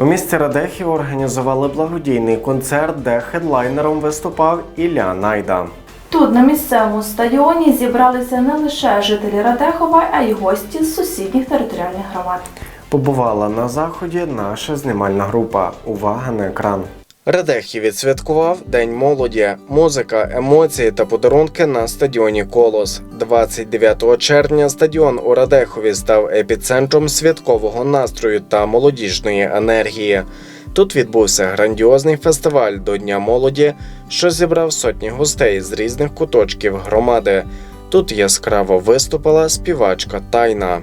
У місті Радехів організували благодійний концерт, де хедлайнером виступав Ілля Найда. Тут на місцевому стадіоні зібралися не лише жителі Радехова, а й гості з сусідніх територіальних громад. Побувала на заході наша знімальна група. Увага на екран. Радехів відсвяткував День молоді, музика, емоції та подарунки на стадіоні Колос. 29 червня стадіон у Радехові став епіцентром святкового настрою та молодіжної енергії. Тут відбувся грандіозний фестиваль до Дня молоді, що зібрав сотні гостей з різних куточків громади. Тут яскраво виступила співачка Тайна.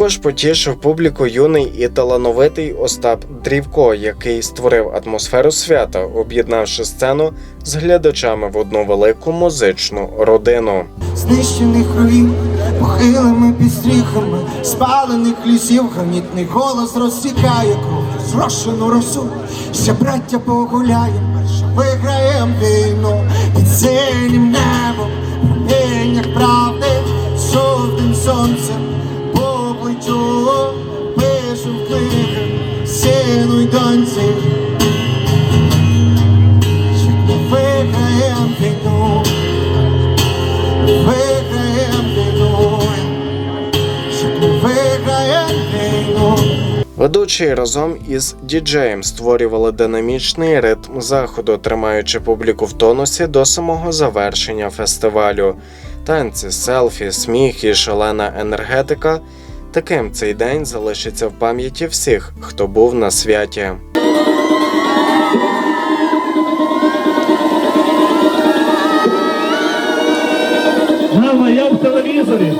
Також потішив публіку юний і талановитий Остап Дрівко, який створив атмосферу свята, об'єднавши сцену з глядачами в одну велику музичну родину. знищених руїн, похилими підстріхами, спалених лісів, гранітний голос розсікає кров, зрошену росу, ще браття погуляєм, перше виграєм війну під синім сину й доньці, що ми виграєм війну. Виграєм війну, щоб ми виграєм війну. Ведучі разом із діджеєм створювали динамічний ритм заходу, тримаючи публіку в тонусі до самого завершення фестивалю. Танці, селфі, сміх і шалена енергетика. Таким цей день залишиться в пам'яті всіх, хто був на святі. Мама, я в телевізорі.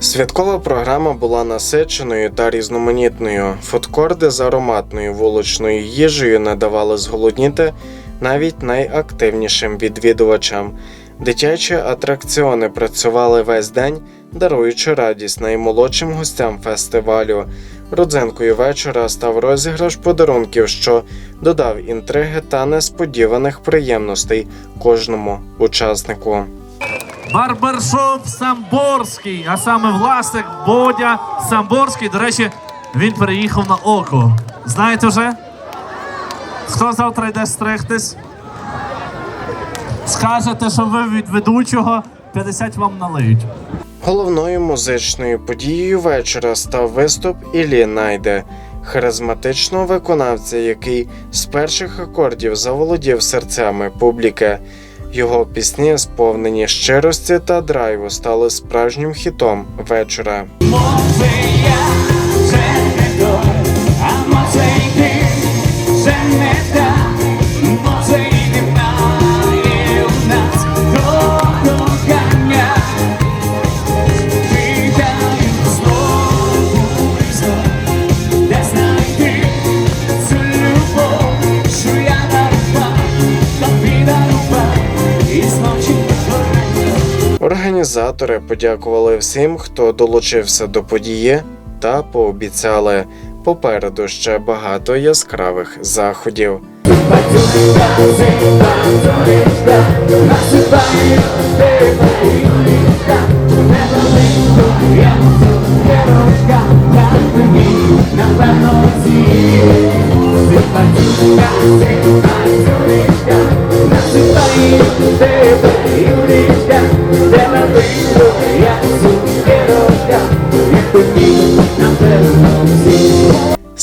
Святкова програма була насиченою та різноманітною. Фудкорди з ароматною вуличною їжею не давали зголодніти навіть найактивнішим відвідувачам. Дитячі атракціони працювали весь день, даруючи радість наймолодшим гостям фестивалю. Родзинкою вечора став розіграш подарунків, що додав інтриги та несподіваних приємностей кожному учаснику. Барбершоп Самборський, а саме власник Бодя Самборський. До речі, він переїхав на око. Знаєте вже? Хто завтра йде стригтись? Скажете, що ви від ведучого 50 вам налиють. Головною музичною подією вечора став виступ Іллі Найде, харизматичного виконавця, який з перших акордів заволодів серцями публіки. Його пісні, сповнені щирості та драйву, стали справжнім хітом вечора. Організатори подякували всім, хто долучився до події, та пообіцяли попереду ще багато яскравих заходів.